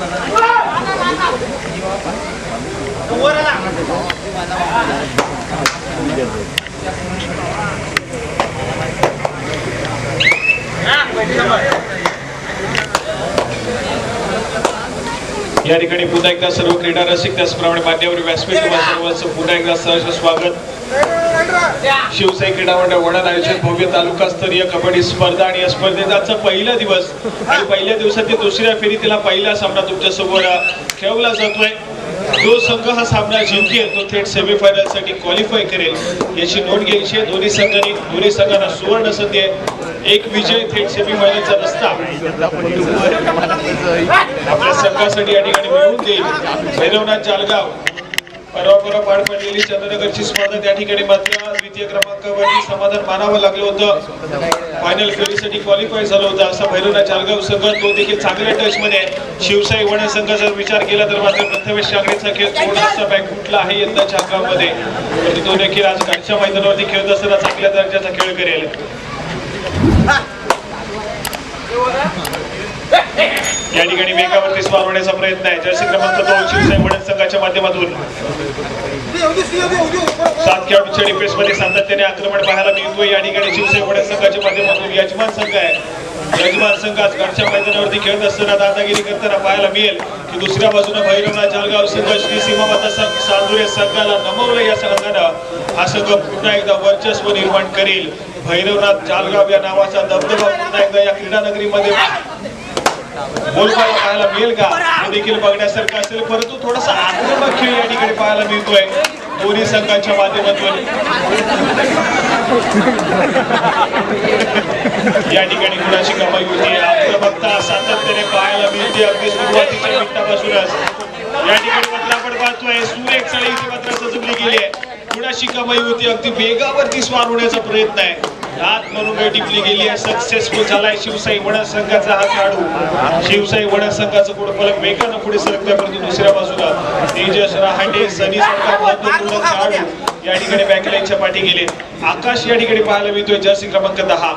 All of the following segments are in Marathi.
या ठिकाणी पुन्हा एकदा सर्व क्रीडा रसिक त्याचप्रमाणे मान्यवर व्यासपीठ तुम्हा सर्वांचं पुन्हा एकदा सहज स्वागत. शिवसाई क्रीडा मंडळ वडा आयोजित भव्य तालुकास्तरीय कबड्डी स्पर्धा आणि या स्पर्धेचा आजचा पहिला दिवस. आणि पहिल्या दिवसात दुसऱ्या फेरीतीला पहिला सामना तुमच्यासमोर खेळवला जातोय. जो संघ हा सामना जिंकेल तो थेट सेमीफायनलसाठी क्वालिफाय करेल. याची नोंद घ्यायची आहे. दोन्ही संघांनी दोन्ही संघांना सुवर्ण संधी आहे. एक विजय थेट सेमीफायनलचा रस्ता. आपल्या संघासाठी या ठिकाणी मिळवून देईल. भैरवनाथ जालगाव. परवा पार पडलेली चंद्रनगरची स्पर्धा त्या ठिकाणी मात्र द्वितीय क्रमांकावरती समाधान मानावं लागलं होतं. फायनल फेरीसाठी क्वालिफाय झालं होतं. असा भैरवना जालगाव संघ तो देखील चांगल्या टच मध्ये शिवसाई वण संघाचा विचार केला तर मात्र प्रथमेश शागरेचा खेळ थोडासा बॅक फुटला आहे यंदा हंगामध्ये परंतु तो देखील आज घरच्या मैदानावरती खेळत असताना चांगल्या दर्जाचा खेळ करेल. या ठिकाणी वेगावरती स्वार होण्याचा प्रयत्न आहे. जर्सी क्रमांक दोन शिवसाई वडद संघाच्या माध्यमातून. सात खेळाडूच्या डिफेन्समध्ये सातत्याने आक्रमण पाहायला मिळतोय. या ठिकाणी शिवसेना वडद संघाच्या माध्यमातून यजमान संघ आहे. यजमान संघ आज घरच्या मैदानावरती खेळत असताना दादागिरी करताना पाहायला मिळेल की दुसऱ्या बाजूने भैरवला जळगाव संघ श्री सीमामाता संघ सांदुरे संघाला नमवलं या संघानं. हा संघ पुन्हा एकदा वर्चस्व निर्माण करेल. भैरवनाथ जालगाव या नावाचा दबदबा पुन्हा एकदा या क्रीडा नगरीमध्ये बोलपाला पाहायला मिळेल का? हे देखील बघण्यासारखं असेल. परंतु थोडासा आक्रमक खेळ या ठिकाणी पाहायला मिळतोय. दोन्ही संघाच्या माध्यमातून. या ठिकाणी कुणाची कमाई होती? आक्रमकता सातत्याने पाहायला मिळते. अगदी सुरुवातीच्या मिनिटापासूनच. या ठिकाणी मात्र आपण पाहतोय सुरेख चढी इथे मात्र सजवली गेली आहे. कुणाची कमाई होती? अगदी वेगावरती स्वार होण्याचा प्रयत्न आहे. म्हणून वेळ टिपली गेली आहे. सक्सेसफुल झालाय शिवसाई वडा संघाचा हा खेळाडू शिवसाई वडा संघाचं पुढे फलक वेगानं पुढे सरकतोय परंतु दुसऱ्या बाजूला तेजस रहाटे सनी महत्त्वपूर्ण खेळाडू. या. ठिकाणी बॅकलाईनच्या पाठी गेले. आकाश या ठिकाणी पाहायला मिळतोय जर्सी क्रमांक दहा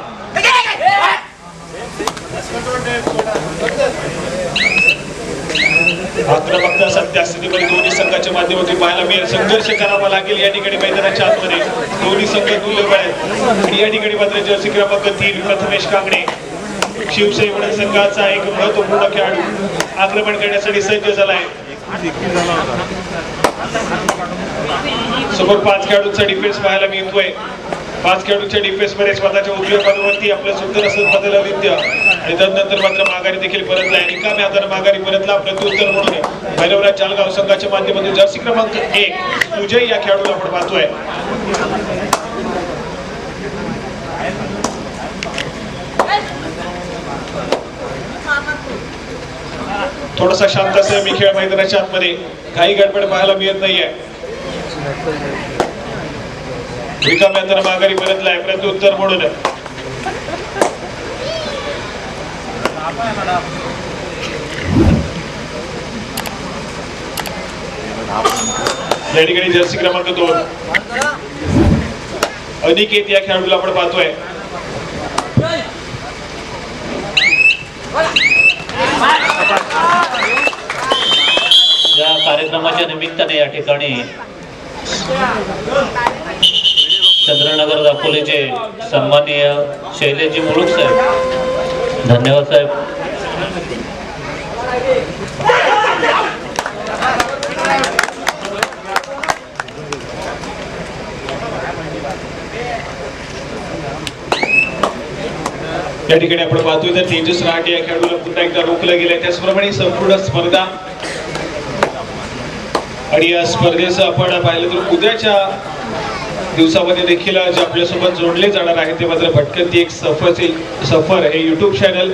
आक्रमकता सध्या स्थितीमध्ये दोन्ही संघाच्या पाहायला मिळेल. संघर्ष करावा लागेल या ठिकाणी मैदानाच्या आतमध्ये. दोन्ही संघ दुर्लभ आहेत. आणि या ठिकाणी मात्र जर्सी क्रमांक तीन प्रथमेश कांगणे. शिवसेना संघाचा एक महत्त्वपूर्ण खेळाडू. आक्रमण करण्यासाठी सज्ज झालाय. समोर पाच खेळाडूंचा डिफेन्स पाहायला मिळतोय. पाच खेळाडूंच्या डिफेन्समध्ये स्वतःच्या उजव्या आपलं सुंदर असं बदल विद्य. आणि तदनंतर मात्र माघारी देखील परतलाय रिकाम्या हाताने माघारी परतला प्रत्युत्तर म्हणून भैरवराज जालगाव संघाच्या माध्यमातून जर्सी क्रमांक एक सुजय या खेळाडूला आपण पाहतोय. थोडासा शांत असेल मी खेळ मैदानाच्या आतमध्ये काही गडबड पाहायला मिळत नाहीये. रिकाम्या माघारी उत्तर प्रत्युत्तर म्हणून या ठिकाणी जर्सी क्रमांक दोन. अनिकेत या खेळाडूला आपण पाहतोय. या कार्यक्रमाच्या निमित्ताने या ठिकाणी चंद्रनगर दापोलीचे सन्माननीय शैलेशजी मुळूक साहेब. धन्यवाद साहेब. या ठिकाणी आपण पाहतोय तर तेजस रहाटे या खेळाडूला पुन्हा एकदा रोखलं गेलं त्याचप्रमाणे संपूर्ण स्पर्धा आणि या स्पर्धेचं आपण पाहिलं तर उद्याच्या दिवसामध्ये देखील जे आपल्यासोबत जोडले जाणार आहे ते मात्र भटकंती एक सफर सफर हे युट्यूब चॅनल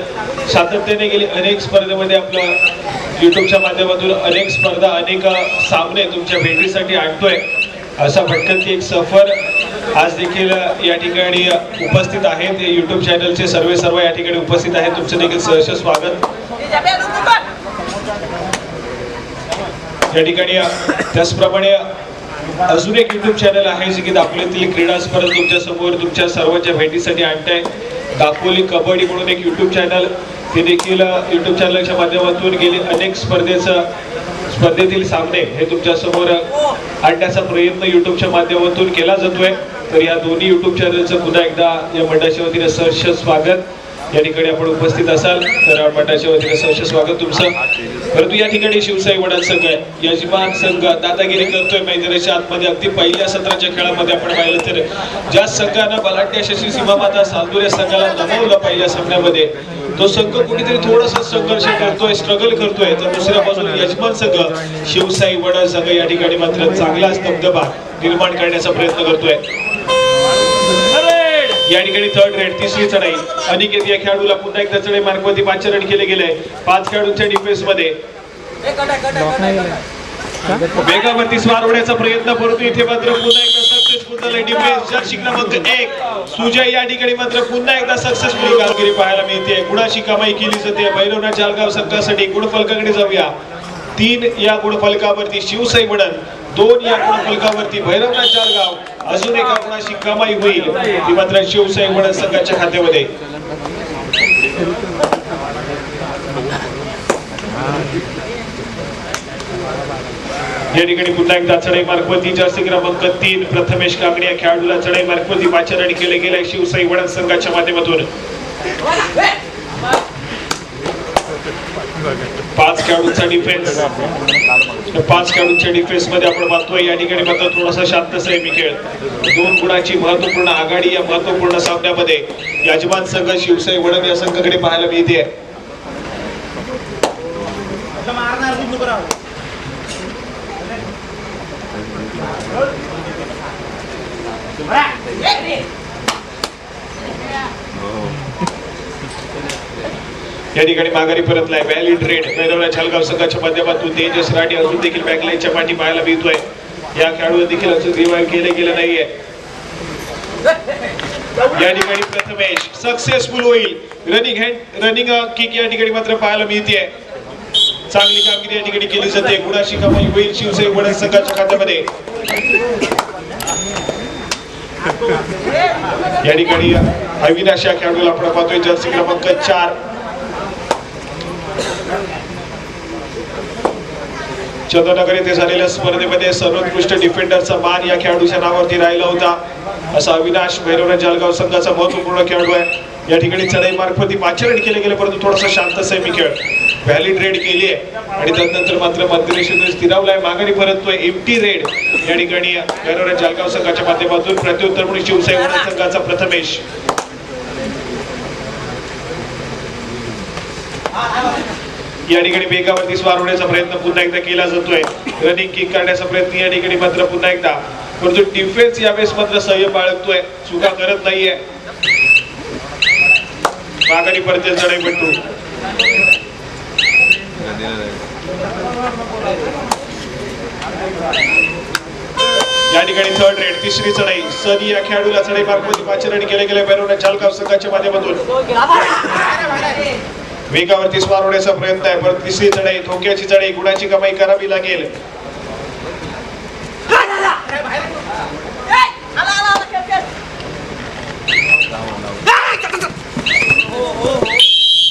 सातत्याने गेले अनेक स्पर्धेमध्ये आपलं युट्यूबच्या माध्यमातून अनेक स्पर्धा अनेक सामने तुमच्या भेटीसाठी आणतोय. असा भटकंती एक सफर आज देखील या ठिकाणी उपस्थित आहेत युट्यूब चॅनलचे सर्व सर्व या ठिकाणी उपस्थित आहेत. तुमचं देखील सहर्ष स्वागत. या ठिकाणी त्याचप्रमाणे अजून एक युट्यूब चॅनल आहे जे की दापोलीतील क्रीडा स्पर्धा तुमच्यासमोर तुमच्या सर्वांच्या भेटीसाठी आणताय. आहे दापोली कबड्डी म्हणून एक युट्यूब चॅनल ते देखील युट्यूब चॅनलच्या माध्यमातून गेले अनेक स्पर्धेचं स्पर्धेतील सामने हे तुमच्यासमोर आणण्याचा प्रयत्न युट्यूबच्या माध्यमातून केला जातोय. तर या दोन्ही युट्यूब चॅनलचं पुन्हा एकदा या मंडळाच्या वतीने सहर्ष स्वागत. या ठिकाणी आपण उपस्थित असाल तर मंडळाच्या वतीने सहर्ष स्वागत तुमचं. परंतु या ठिकाणी शिवसाई वडा संघ आहे. यजमान संघ दादागिरी करतोय मैदानाच्या आतमध्ये अगदी पहिल्या सत्राच्या खेळामध्ये आपण पाहिलं तर ज्या संघानं बलाढ्य यशस्वी सीमामाता या संघाला नमवलं पहिल्या सामन्यामध्ये तो संघ कुठेतरी थोडासा संघर्ष करतोय स्ट्रगल करतोय. तर दुसऱ्या बाजूला यजमान संघ शिवसाई वडा संघ या ठिकाणी मात्र चांगला स्तब्धभा निर्माण करण्याचा प्रयत्न करतोय. या ठिकाणी थर्ड रेड तिसरी चढाई. अनिकेत या खेळाडूला पुन्हा एकदा चढाई मार्कवरती पाच रन केले गेले. पाच खेळाडूंच्या डिफेन्समध्ये. वेगावरती स्वार होण्याचा प्रयत्न परंतु इथे मात्र पुन्हा एकदा सक्सेसफुल झालाय डिफेन्स जर्सी क्रमांक एक. सुजय या ठिकाणी मात्र पुन्हा एकदा सक्सेसफुल कामगिरी पाहायला मिळते. गुणाची कमाई केली जाते. भैरवनाथ जालगाव संघासाठी गुणफलकाकडे जाऊया. तीन या गुणफलकावरती शिवसाई वडन दोन या गुणफलकावरती भैरवनाथ जालगाव अजून एका गुणाची कमाई होईल ती मात्र शिवसाई वडन संघाच्या खात्यामध्ये. या ठिकाणी पुन्हा एकदा चढाई मार्कवरती जास्ती क्रमांक तीन प्रथमेश काकडे या खेळाडूला चढाई मार्कवरती पाचारण केले गेले शिवसाई वडन संघाच्या माध्यमातून. पाच खेळाडूंचा डिफेन्स पाच खेळाडूंच्या डिफेन्समध्ये आपण पाहतोय या ठिकाणी मात्र थोडासा शांत सैमी खेळ. दोन गुणाची महत्त्वपूर्ण आघाडी या महत्त्वपूर्ण सामन्यामध्ये यजमान संघ शिवसाई वडम या संघाकडे पाहायला मिळते. या ठिकाणी माघारी परतलाय व्हॅलिड रेड मैदाना छालगाव संघाच्या माध्यमातून तेजस राणे अजून देखील बॅकलाईनच्या पाठी पाहायला मिळतोय. या खेळाडूला देखील अजून रिवाईव्ह केलं गेलं नाहीये. या ठिकाणी प्रथमेश सक्सेसफुल होईल. रनिंग हँड रनिंग किक या ठिकाणी मात्र पाहायला मिळते चांगली कामगिरी या ठिकाणी केली जाते. गुणाशी कमाई होईल शिवसेना वडा संघाच्या खात्यामध्ये या ठिकाणी अविनाश या खेळाडूला आपण पाहतोय. जर्सी क्रमांक चार. चंद्रनगर येथे झालेल्या स्पर्धेमध्ये सर्वोत्कृष्ट डिफेंडरचा मान या खेळाडूच्या नावावरती राहिला होता. असा अविनाश भैरवनाथ जळगाव संघाचा महत्त्वपूर्ण खेळाडू आहे. या ठिकाणी चढाई मार्फत पाचरण केले गेले परंतु थोडासा शांत सेमी खेळ. व्हॅलिड रेड केली आहे. आणि त्यानंतर मात्र मध्यरेषेतून स्थिरावलाय मागणी परततोय एमटी रेड या ठिकाणी भैरवनाथ जळगाव संघाच्या माध्यमातून प्रत्युत्तर म्हणून शिवसेना संघाचा प्रथमेश. या ठिकाणी वेगावरती स्वार होण्याचा प्रयत्न पुन्हा एकदा केला जातोय. रनिंग किक करण्याचा प्रयत्न या ठिकाणी मात्र पुन्हा एकदा. परंतु डिफेन्स यावेळेस मात्र सह्य बाळगतोय. चुका करत नाहीये. माघारी परत चढाई पट्टू या ठिकाणी थर्ड रेड तिसरी चढाई. सनी या खेळाडूला चढाई मार्फत पाचरणी केले गेले. भैरवनाथ चालकाव संघाच्या माध्यमातून. वेगावरती स्वार होण्याचा प्रयत्न आहे. परत तिसरी चढाई धोक्याची चढाई गुणाची कमाई करावी लागेल.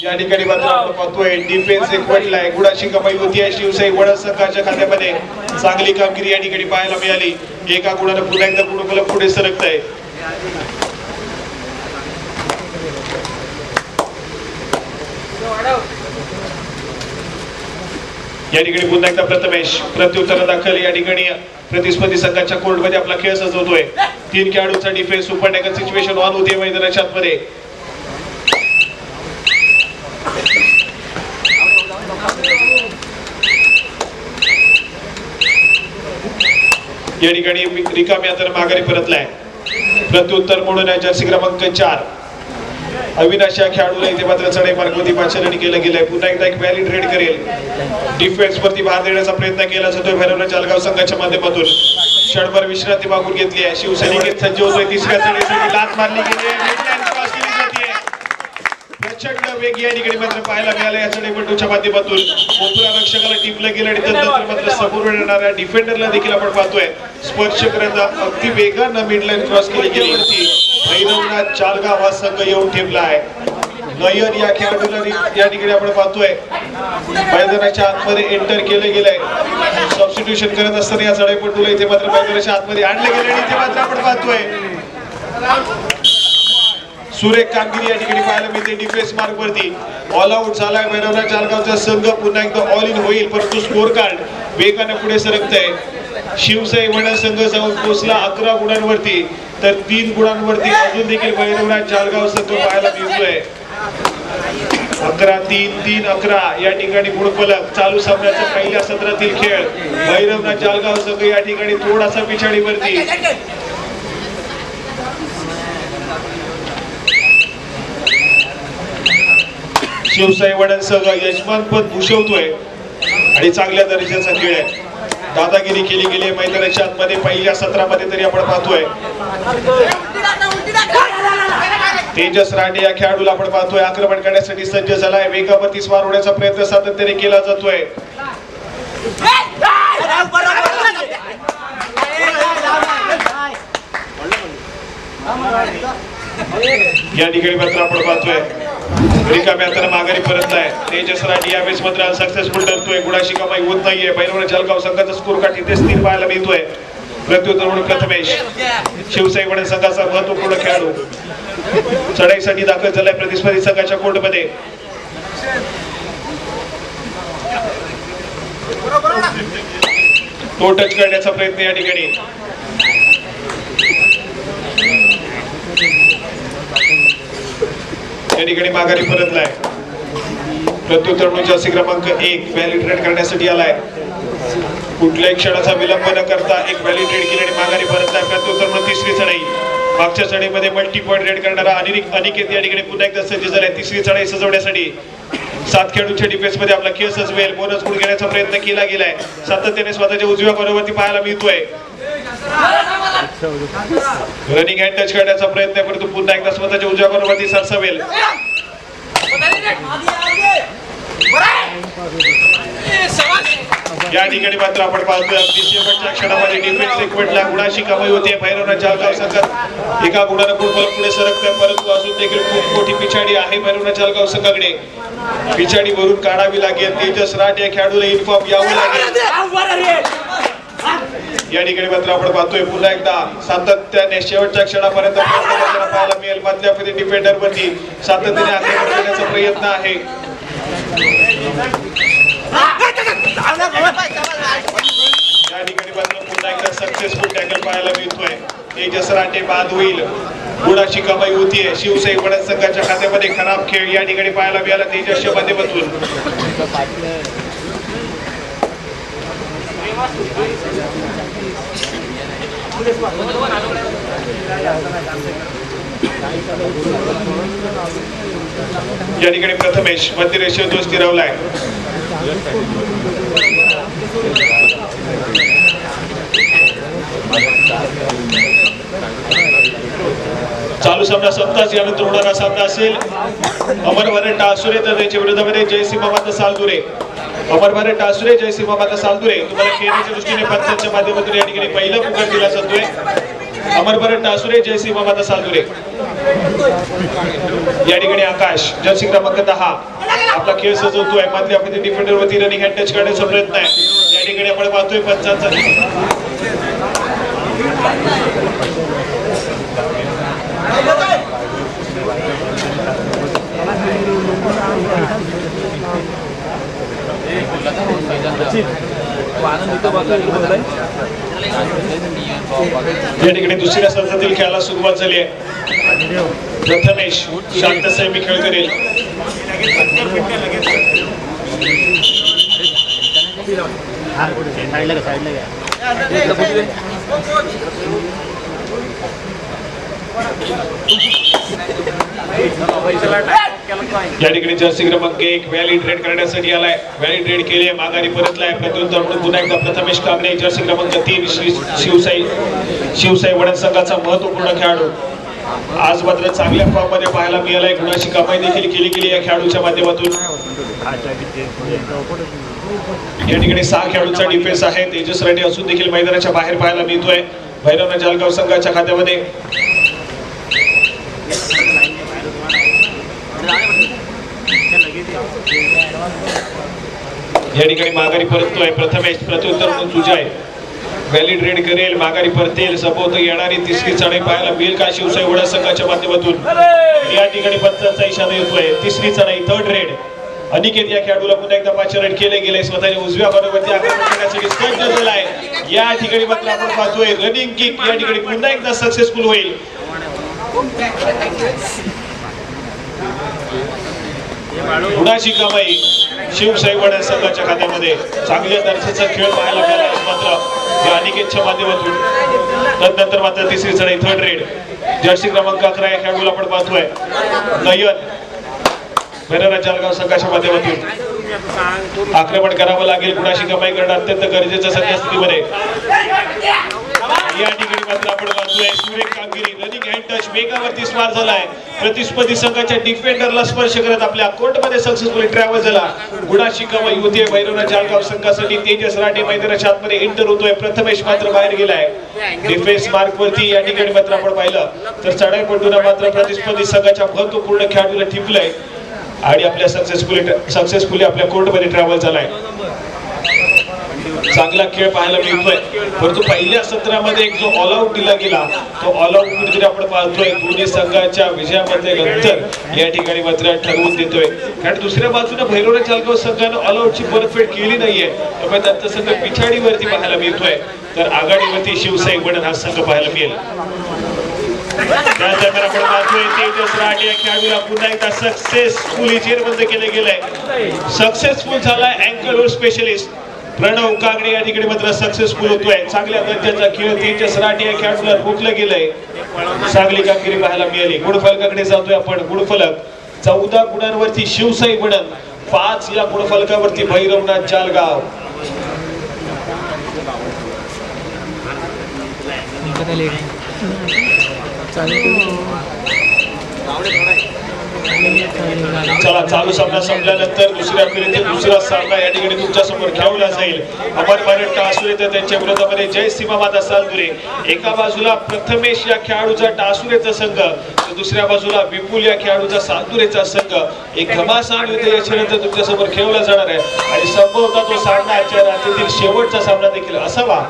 या ठिकाणी मात्र आपण पाहतोय डिफेन्स एक पडलाय गुणाची कमाई होती आहे. शिवसाई वडा सरकारच्या खात्यामध्ये चांगली कामगिरी या ठिकाणी पाहायला मिळाली. एका गुणानं पुन्हा एकदा गुणफलक पुढे सरकत आहे या ठिकाणी पुन्हा एकदा प्रथमेश प्रत्युत्तर दाखल. या ठिकाणी प्रतिस्पर्धी संघाच्या कोर्टमध्ये आपला खेळ सजवतोय. तीन खेळाडूंचा defence super tackle situation on होते मैदानाच्या आतमध्ये या ठिकाणी रिकाम्या तर माघारी परतलाय. प्रत्युत्तर म्हणून जर्सी क्रमांक चार. अविनाश या खेळाडूला इथे मात्र चढाई मार्गवरती पाचरणी केलं गेलंय. पुन्हा एकदा एक व्हॅलिड रेड करेल. डिफेन्स वरती भार देण्याचा प्रयत्न केला जातोय भैरवनाथ चालगाव संघाच्या माध्यमातून. क्षणभर विश्रांती मागून घेतली आहे. शिवसैनिक सज्ज होतोय तिसऱ्या चढाईसाठी लाच मारली गेली आहे Midline cross केली जातेय. प्रचंड वेग या ठिकाणी मात्र पाहायला मिळाला या चढाईपटूच्या माध्यमातून कोपरा रक्षकाला टिपलं गेलं आणि त्यानंतर मात्र समोर येणाऱ्या डिफेंडरला देखील आपण पाहतोय. स्पर्श करता अगदी वेगानं मिडलाईन क्रॉस केली. गेली होती भैरवनाथ चालगाव हा संघ येऊन ठेवला आहे नयन या खेळाडूला या ठिकाणी आपण पाहतोय. मैदानाच्या आतमध्ये एंटर केलं गेलंय. सबस्टिट्यूशन करत असताना या चढाईपटूला इथे मात्र मैदानाच्या आतमध्ये आणलं गेलं आणि इथे मात्र आपण पाहतोय. सुरेख कामगिरी या ठिकाणी पाहायला मिळते. डिफेन्स मार्क वरती. ऑल आउट झाला भैरवनाथ जालगावचा संघ पुन्हा एकदा ऑल इन होईल. परंतु स्कोर कार्ड वेगाने पुढे सरकत आहे शिवसाई वडा संघ जाऊन पोहोचला अकरा गुणांवरती. तर तीन गुणांवरती अजून देखील भैरवनाथ जालगाव संघ पाहायला मिळतोय. अकरा तीन तीन अकरा या ठिकाणी गुणफलक चालू सामन्याचा पहिल्या सत्रातील खेळ. भैरवनाथ जालगाव संघ या ठिकाणी थोडासा पिछाडीवरती. शिवसाई वड्यांसह यजमान पद भूषवतोय. आणि चांगल्या दर्जाचा खेळ आहे. दादागिरी केली गेली आहे. मैदानाच्या आतमध्ये पहिल्या सत्रामध्ये तरी आपण पाहतोय. तेजस राणे या खेळाडूला आपण पाहतोय. आक्रमण करण्यासाठी सज्ज झालाय. वेगावरती स्वार होण्याचा प्रयत्न सातत्याने केला जातोय. या ठिकाणी मात्र आपण पाहतोय. रिकाम्या हाताने माघारी नाही तेजस राणे यावेळेस मात्र सक्सेसफुल ठरतोय. गुणाशी कमाई होत नाहीये. बैलवड जलगाव संघाचा स्कोर काठी इथे स्थिर पाहायला मिळतोय. प्रत्युत्तर म्हणून प्रथमेश. शिवसाई वडे संघाचा महत्त्वपूर्ण खेळाडू. चढाईसाठी दाखल झालाय प्रतिस्पर्धी संघाच्या कोर्टमध्ये. तो टच करण्याचा प्रयत्न या ठिकाणी. या ठिकाणी माघारी परतलाय. प्रत्युत्तर म्हणून जास्ती क्रमांक एक व्हॅलिडेट करण्यासाठी आलाय. कुठल्याही क्षणाचा विलंब न करता एक व्हॅलिडेट केली आणि माघारी परतलाय. प्रत्युत्तर तिसरी चढाई. मागच्या चढाईमध्ये मल्टी पॉईंट रेड करणारा अनिरिक अनिकेत या ठिकाणी पुन्हा एकदा सज्ज झालाय. तिसरी चढाई सजवण्यासाठी सात खेळाडूंच्या डिफेन्समध्ये आपला खेळ सजवेल. बोनस गुण घेण्याचा प्रयत्न केला गेलाय. सातत्याने स्वतःच्या उजव्या बरोबरती पाहायला मिळतोय. रनिंग हँड टच करण्याचा प्रयत्न करतो. पुन्हा एकदा स्वतःच्या उजव्या बरोबरती सरसवेल. या ठिकाणी मात्र आपण पाहतोय अगदी शेवटच्या क्षणामध्ये डिफेन्स सेगमेंटला गुणाशी कमाई होते भैरवनाच्या अलगाव संघात एका गुणानं फुटबॉल पुढे सरकतोय. परंतु अजून देखील खूप मोठी पिछाडी आहे भैरवनाच्या अलगाव संघाकडे पिछाडी भरून काढावी लागेल. तेजस राठ या खेळाडूला इन्फॉर्म यावं लागेल. या ठिकाणी मात्र आपण पाहतोय पुन्हा एकदा सातत्याने शेवटच्या क्षणापर्यंत पाहायला मिळेल. मधल्या डिफेंडर वरती सातत्याने आक्रमण करण्याचा प्रयत्न आहे. या ठिकाणी मात्र पुन्हा एकदा सक्सेसफुल टॅकल पाहायला मिळतोय. तेजस राटे बाद होईल. गुणाची कमाई होतीये. शिवसाई वडद संघाच्या खात्यामध्ये खराब खेळ या ठिकाणी पाहायला मिळाला तेजसच्या माध्यमातून. या ठिकाणी प्रथमेश मध्य रेषेवर तो स्थिरावलाय चालू सामना संपताच यानंतर होणारा सामना असेल. अमर भारत टासुरे तर त्याच्या विरोधामध्ये जयसिंह माता सालदुरे अमर भारत टासुरे जयसिंह माता सालदुरे तुम्हाला खेळण्याच्या दृष्टीने पंचांच्या माध्यमातून या ठिकाणी पहिला पुकार दिला जातोय अमरभरत टासुरे जयसिंह माता सालदुरे या ठिकाणी आकाश जर्सी क्रमांक दहा. आपला खेळ सजवतोय. मात्र आपण डिफेंडर वरती रनिंग हँड टच करण्याचा प्रयत्न आहे. या ठिकाणी आपण पाहतोय पंचांचा. या ठिकाणी दुसऱ्या सत्रातील खेळाला सुरुवात झाली आहे. प्रथमेश शांत संयमी खेळ करेल साईडला घ्या साईडला घ्या या ठिकाणी जर्सी क्रमांक एक व्हॅली ट्रेड करण्यासाठी आलाय. व्हॅली ट्रेड केली माघारी परतलाय. प्रत्युत्तर म्हणून पुन्हा एकदा प्रथमेश कामणे जर्सी क्रमांक तीन शिवसाई शिवसाई वडद संघाचा महत्त्वपूर्ण खेळाडू. आज मात्र चांगल्या फॉर्ममध्ये पाहायला मिळालाय. गुणाची कमाई देखील केली गेली या खेळाडूच्या माध्यमातून. या ठिकाणी सहा खेळाडूंचा डिफेन्स आहे. तेजस रेड्डी असून देखील मैदानाच्या बाहेर पाहायला मिळतोय. भैरवना जालगाव संघाच्या खात्यामध्ये. या ठिकाणी माघारी परततोय. प्रथमेश प्रत्युत्तर म्हणून सुजय. व्हॅलिड रेड करेल. माघारी परतेल. सपोत येणारी तिसरी चढाई पाहायला मिळेल का? शिवसाई वडा संघाच्या माध्यमातून. या ठिकाणी पंचांचा इशारा येतोय. तिसरी चढाई थर्ड रेड अनिकेत या खेळाडूला पुन्हा एकदा पाचशे केले गेले. स्वतःच्या उजव्या बरोबरती आक्रमण झालाय या ठिकाणी मात्र आपण पाहतोय. रनिंग किक या ठिकाणी पुन्हा एकदा सक्सेसफुल होईल. गुणाची कमाई शिवसाईवाड्या संघाच्या खात्यामध्ये चांगल्या दर्जाचा खेळ पाहायला मिळाला. मात्र या अनिकेतच्या माध्यमातून. तदनंतर मात्र तिसरी चढाई थर्ड रेड जर्सी क्रमांक अकरा या खेळाडूला आपण पाहतोय. नयन. भैरवनाथ जळगाव संघाच्या माध्यमातून. आक्रमण करावं लागेल. कुणाशी कमाई करणं अत्यंत गरजेचं सध्या स्थितीमध्ये या ठिकाणी मात्र आपण पाहतोय सुरेख कामगिरी रनिंग हँड टच वेगावरती झालाय. प्रतिस्पर्धी संघाच्या डिफेंडरला स्पर्श करत आपल्या कोर्टमध्ये सक्सेसफुली ट्रॅव्हल झाला. गुडा शिकावा होतीये भैरवना जाळगाव संघासाठी तेजस राठे मैदानाच्या आतमध्ये एंटर होतोय. प्रथमेश मात्र बाहेर गेलाय. डिफेन्स मार्क वरती या ठिकाणी मात्र आपण पाहिलं. तर चढाईपटून मात्र प्रतिस्पर्धी संघाच्या महत्त्वपूर्ण खेळाडूला टिपलंय. आणि आपल्या सक्सेसफुली सक्सेसफुली आपल्या कोर्टमध्ये ट्रॅव्हल झालाय. चांगला खेळ पाहायला मिळतोय. परंतु पहिल्या सत्रामध्ये एक जो ऑल आउट दिला गेला तो ऑल आउट कुठेतरी आपण पाहतोय दोन्ही संघाच्या विजयामध्ये नंतर या ठिकाणी मात्र ठरवून देतोय. कारण दुसऱ्या बाजूने भैरवनाथ चालगाव संघानं ऑलआउटची परतफेड केली नाहीये. त्यामुळे त्यांचा संघ पिछाडीवरती पाहायला मिळतोय. तर आघाडीवरती शिवसाई बनत हा संघ पाहायला मिळेल. त्याच आपण पाहतोय तेजस राठ या खेळाडूला पुन्हा एकदा सक्सेसफुली जेरबंद गेलंय. सक्सेसफुल झालाय अँकल स्पेशलिस्ट प्रणव कागडे या ठिकाणी मात्र सक्सेसफुल होतोय. चांगल्या दर्जाचा खेळ तेजस राठ या खेळाडूला रोखलं गेलंय. चांगली कामगिरी पाहायला मिळाली. गुडफलकाकडे जातोय आपण. गुडफलक चौदा गुणांवरती शिवसाई बनत पाच या गुणफलकावरती भैरवनाथ जालगाव. चला चालू सामना संपल्यानंतर दुसऱ्या फेरीतील दुसरा सामना या ठिकाणी तुमच्यासमोर खेळवला जाईल. अमर भारत टासुरे तर त्यांच्या विरोधामध्ये जय सीमा माता सालदुरे एका बाजूला प्रथमेश या खेळाडूचा टासुरेचा संघ तर दुसऱ्या बाजूला विपुल या खेळाडूचा सालदुरेचा संघ. एक घमासान युद्ध याच्यानंतर तुमच्यासमोर खेळवला जाणार आहे. आणि संभवता तो सामना आजच्या रात्रीतील शेवटचा सामना देखील असावा.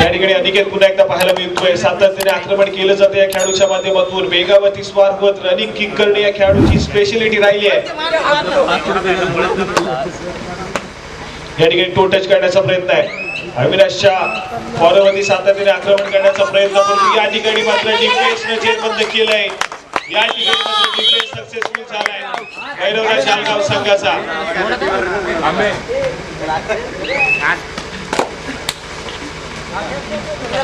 या ठिकाणी अनिकेत पुन्हा एकदा पाहायला मिळतोय. सातत्याने आक्रमण केलं जातं या खेळाडूच्या माध्यमातून. वेगावरती स्वार होत रनिंग किक करणे या खेळाडूची स्पेशलिटी राहिली आहे. या ठिकाणी टो टच करण्याचा प्रयत्न आहे. अविनाशच्या फॉरवरती सातत्याने आक्रमण करण्याचा प्रयत्न करतो. या ठिकाणी मात्र डिफेन्सने जेल बंद केलंय या ठिकाणी मात्र डिफेन्स सक्सेसफुल झालाय. भैरवराज जालगाव संघाचा.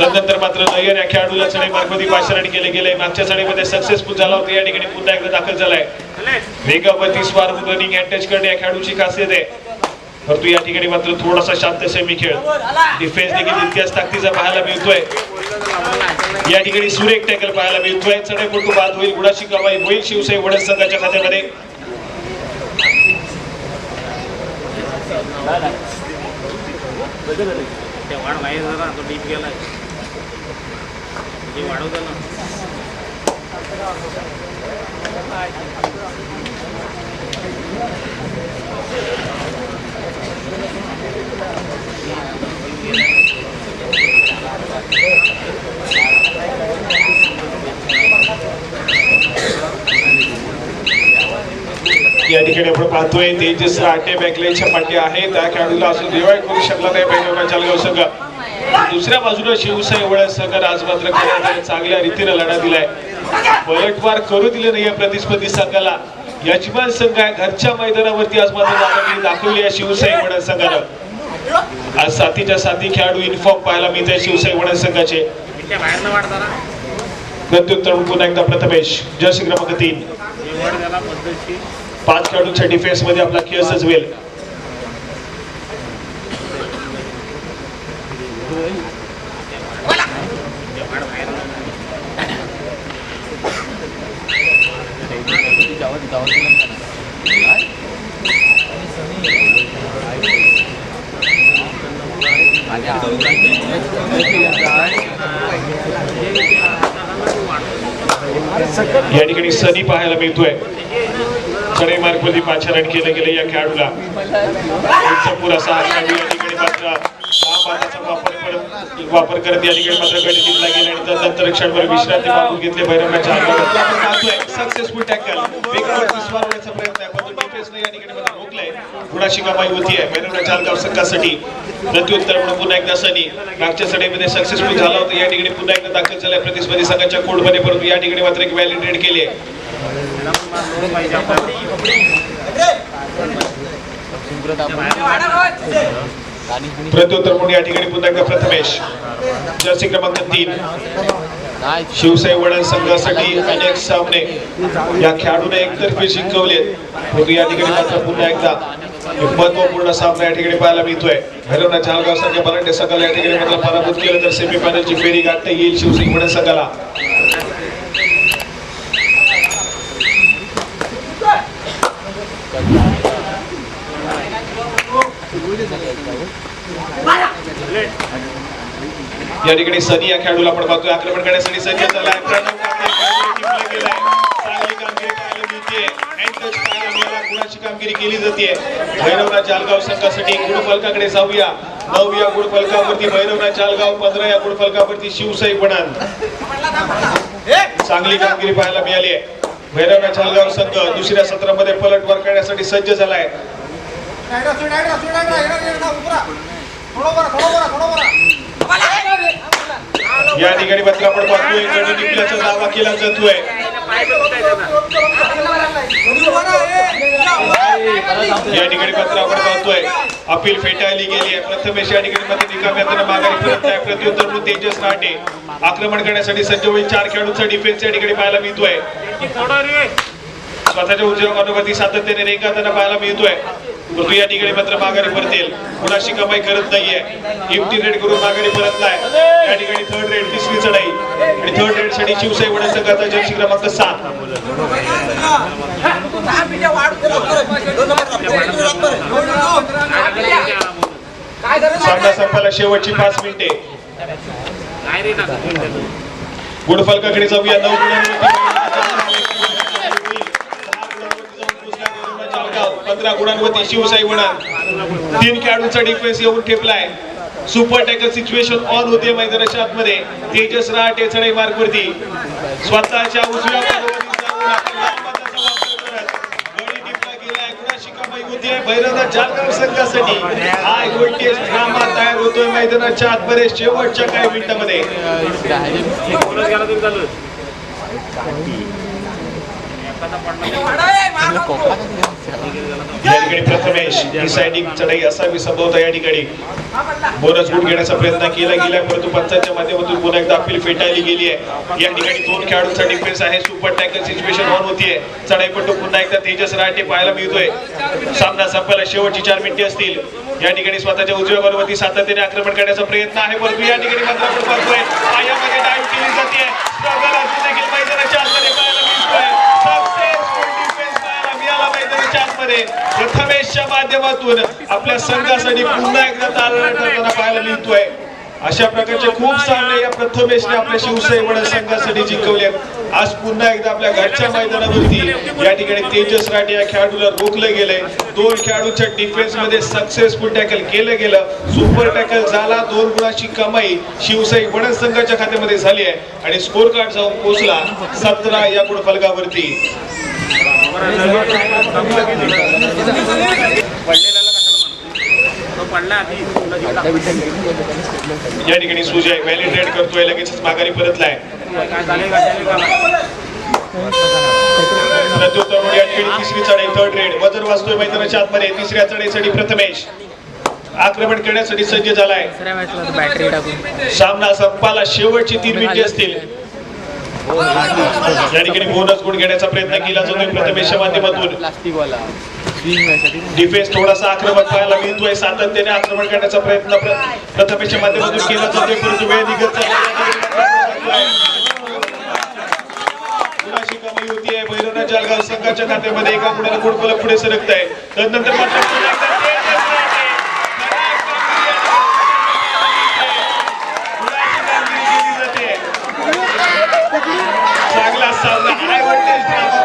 नंतर मात्र नयन या खेळाडूला चढे मार्फती पाचारण केले गेले. मागच्या चढाईमध्ये सक्सेसफुल झाला होता. या ठिकाणी पुन्हा एकदा दाखल झालाय. वेगावरती स्वार रनिंग अँड टच करणे या खेळाडूची खासियत आहे. परंतु या ठिकाणी मात्र थोडासा शांत सेमी खेळ डिफेन्स देखील तितक्याच ताकदीचा पाहायला मिळतोय. या ठिकाणी सुरेख टॅकल पाहायला मिळतोय. चढाईपटू बाद होईल. गुडाची कमाई होईल. शिवसेना वडस संघाच्या खात्यामध्ये. ते वाढ बाहेर झाला तो डीप गेला आहे वाढवतं ना या ठिकाणी आपण पाहतोय. तेजस आटे बॅकलेच्या पाठी आहे त्या खेळाडूला अजून रिवाय करू शकला नाही पाहिजे चालगाव संघ. दुसऱ्या बाजूला शिवसाई वळ संघ आज मात्र चांगल्या रीतीने लढा दिलाय. पलटवार करू दिले नाही या प्रतिस्पर्धी संघाला. यजमान संघ आहे घरच्या मैदानावरती आज मात्र दादागिरी दाखवली आहे शिवसाई वळ संघानं. आज साथीच्या साथी खेळाडू इन्फॉर्म पाहायला मिळते शिवसाई वळ संघाचे. त्या प्रत्युत्तर पुन्हा एकदा प्रथमेश. जर्सी क्रमांक तीन. पाच खेळाडूंच्या डिफेन्समध्ये आपला खेळ सजवेल. या ठिकाणी सनी पाहायला मिळतोय. खरे मार्गमध्ये पाचारण केलं गेलं या खेळाडूला. खेळाडू या ठिकाणी मात्र वापर करत वापर करत या ठिकाणी मात्र गडी जिंकला गेला आणि त्यानंतर क्षणभर विश्रांती मागून घेतले भैरवनाच्या सक्सेसफुल टॅकल प्रयत्न आहे परंतु डिफेन्सने या ठिकाणी मात्र रोखलंय. गुणाची कमाई होती आहे. भैरवनाच्या अंगावर संघासाठी प्रत्युत्तर म्हणून पुन्हा एकदा सनी मागच्या चढाईमध्ये सक्सेसफुल झाला होता. या ठिकाणी पुन्हा एकदा दाखल झालाय प्रतिस्पर्धी संघाच्या कोडमध्ये परंतु या ठिकाणी मात्र एक व्हॅलिडेट केली आहे. प्रत्युत्तर म्हणून या ठिकाणी पुन्हा एकदा प्रथमेश. जर्सी क्रमांक तीन. शिवसाई वडा संघासाठी अनेक सामने या खेळाडूने एकतर्फी जिंकवले परंतु या ठिकाणी मात्र पुन्हा एकदा एक महत्त्वपूर्ण सामना या ठिकाणी पाहायला मिळतोय. भैरवना चालगाव संघ बरांडे संघाला या ठिकाणी मात्र पराभूत केलं तर सेमीफायनलची फेरी गाठता येईल शिवसाई वडा संघाला. या ठिकाणी सनी या खेळाडूला आपण पाहतोय आक्रमण करण्यासाठी सज्ज झालाय चांगली कामगिरी पाहायला मिळते गुणाची कामगिरी केली जाते भैरवनाथ जालगाव संघासाठी गुणफलकाकडे जाऊया नऊ या गुणफलकावरती भैरवनाथ जालगाव पंधरा या गुणफलकावरती शिवसाई बनान चांगली कामगिरी पाहायला मिळाली आहे भैरवनाथ जालगाव संघ दुसऱ्या सत्रामध्ये पलटवार करण्यासाठी सज्ज झालाय या ठिकाणी मात्र आपण पाहतोय दावा केला जातोय या ठिकाणी मात्र आपण पाहतोय अपील फेटाळली गेली आहे. प्रथमेश या ठिकाणी मात्र निकाम्यातून माघारी परत आहे. प्रत्युत्तर म्हणून तेजस राहते आक्रमण करण्यासाठी सज्ज होईल. चार खेळाडूंचा डिफेन्स या ठिकाणी पाहायला मिळतोय. स्वतःच्या उजव्या अनुगती सातत्याने रेखाताना पाहायला मिळतोय. परंतु या ठिकाणी मात्र माघारी परतील. कुणाशी कमाई करत नाहीये. इम्ती रेड करून माघारी परतलाय या ठिकाणी थर्ड रेड तिसरी चढाई. आणि थर्ड रेडसाठी शिवसाई वडा संघाचा जर्सी क्रमांक सात. सामना संपायला शेवटची पाच मिनिटे. काय रे ना गुडफलकाकडे जाऊया. नऊ गुणांवरती पंधरा गुणांवरती शिवसाई म्हणा तीन खेळाडूंचा डिफेन्स येऊन ठेपलाय. सुपर टॅकल सिच्युएशन ऑन होते मैदानाच्या आतमध्ये. तेजस रहाटे चढाई मार्गवरती स्वतःच्या उजव्या बाजूवरती जाऊन आपण कमाई होतीये भैरवनाथ जालगाव संघासाठी हाय व्होल्टेज ड्रामा तयार होतोय मैदानाच्या आत बरेच शेवटच्या काही मिनिटांमध्ये बोलत गेला तरी चालू या ठिकाणी प्रथमेश डिसाइडिंग चढाई असावी संभवता या ठिकाणी. बोनस गुण घेण्याचा प्रयत्न केला गेला परंतु पंचांच्या माध्यमातून पुन्हा एकदा अपील फेटाळली गेली आहे. या ठिकाणी दोन खेळाडूंचा डिफेन्स आहे. सुपर टॅकल सिच्युएशन ऑन होतीये. चढाईपट्टू पुन्हा एकदा तेजस राहटे पाहायला मिळतोय. सामना संपायला शेवटची चार मिनिटे असतील. या ठिकाणी स्वतःच्या उजव्या बरोबरती सातत्याने आक्रमण करण्याचा प्रयत्न आहे परंतु या ठिकाणी मात्र आपण पाहतोय पायामध्ये डाईव्ह केली जाते स्ट्रगल अजून देखील मैदानाच्या आतमध्ये पाहायला मिळतोय सक्सेसफुल डिफेन्स पाहायला मिळाला मैदानाच्या प्रथमेशच्या माध्यमातून आपल्या संघासाठी पुन्हा एकदा तारणा ठरताना पाहायला मिळतोय. अशा प्रकारचे खूप सामने या प्रथमेशने आपल्या शिवसेना संघासाठी जिंकवले आज पुन्हा एकदा आपल्या घरच्या मैदानावरती या ठिकाणी तेजस राठे या खेळाडूला रोखलं गेलंय. दोन खेळाडूच्या डिफेन्समध्ये सक्सेसफुल टॅकल केलं गेलं. सुपर टॅकल झाला दोन गुणाची कमाई शिवसाई वडद संघाच्या खात्यामध्ये झाली आहे. आणि स्कोर कार्ड जाऊन पोहोचला सतरा या गुणफलकावरती या ठिकाणी सुजय व्हॅलिडेट करतोय लगेचच माघारी परतलाय. प्रत्युत्तर या ठिकाणी तिसरी चढाई थर्ड रेड वजन वाचतोय मैदानाच्या आतमध्ये. तिसऱ्या चढाईसाठी प्रथमेश. आक्रमण करण्यासाठी सज्ज झालाय. सामना संपाला शेवटची तीन मिनिटे असतील. या ठिकाणी बोनस गुण घेण्याचा प्रयत्न केला जातोय प्रथमेशच्या माध्यमातून डिफेन्स थोडासा आक्रमक पाहायला मिळतोय सातत्याने आक्रमण करण्याचा प्रयत्न प्र- प्रथमेशच्या माध्यमातून केला जातोय परंतु वेळ निघत होतीये भैरवनाथ जालगाव संघाच्या खात्यामध्ये एका गुणाला गुण फलक पुढे सरकत आहे तदनंतर मात्र पुन्हा एकदा तेजस राहते. गुणाची कामगिरी केली जाते. चांगला सामना हाय व्होल्टेज ड्रामा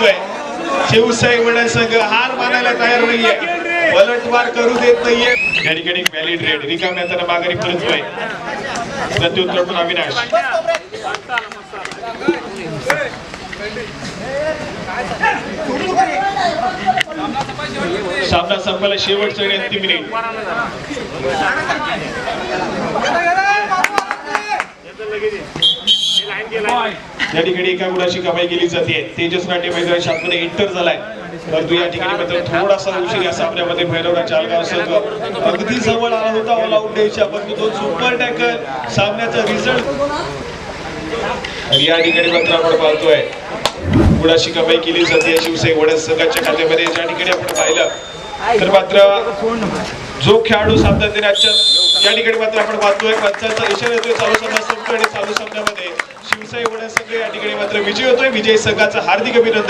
मिळतोय शिवसाई वडा संघ हार मानायला तयार नाहीये. पलटवार करू देत नाहीये. या ठिकाणी व्हॅलिड रेड रिकाम्या त्याला माघारी परततोय प्रत्युत्तर पण अविनाश. सामना संपायला शेवटचं आणि अंतिम मिनिट या ठिकाणी एका गुणाची कमाई केली जाते. तेजस नाट्य मैदान शांतमध्ये एंटर झालाय. परंतु या ठिकाणी मात्र थोडासा उशीर या सामन्यामध्ये भैरवराज चालगाव संघ अगदी जवळ आला होता ऑल आउट द्यायच्या परंतु तो सुपर टॅकल सामन्याचा रिझल्ट या ठिकाणी मात्र आपण पाहतोय. गुणाची कमाई केली जाते शिवसेना वडद संघाच्या खात्यामध्ये. ज्या ठिकाणी आपण पाहिलं तर मात्र जो खेळाडू सामना देण्याच्या या ठिकाणी मात्र आपण पाहतोय पंचांचा इशारा येतोय चालू सामना संपतो आणि चालू सामन्यामध्ये शिवसाई वडद संघ या ठिकाणी मात्र विजय होतोय. विजय संघाचं हार्दिक अभिनंदन.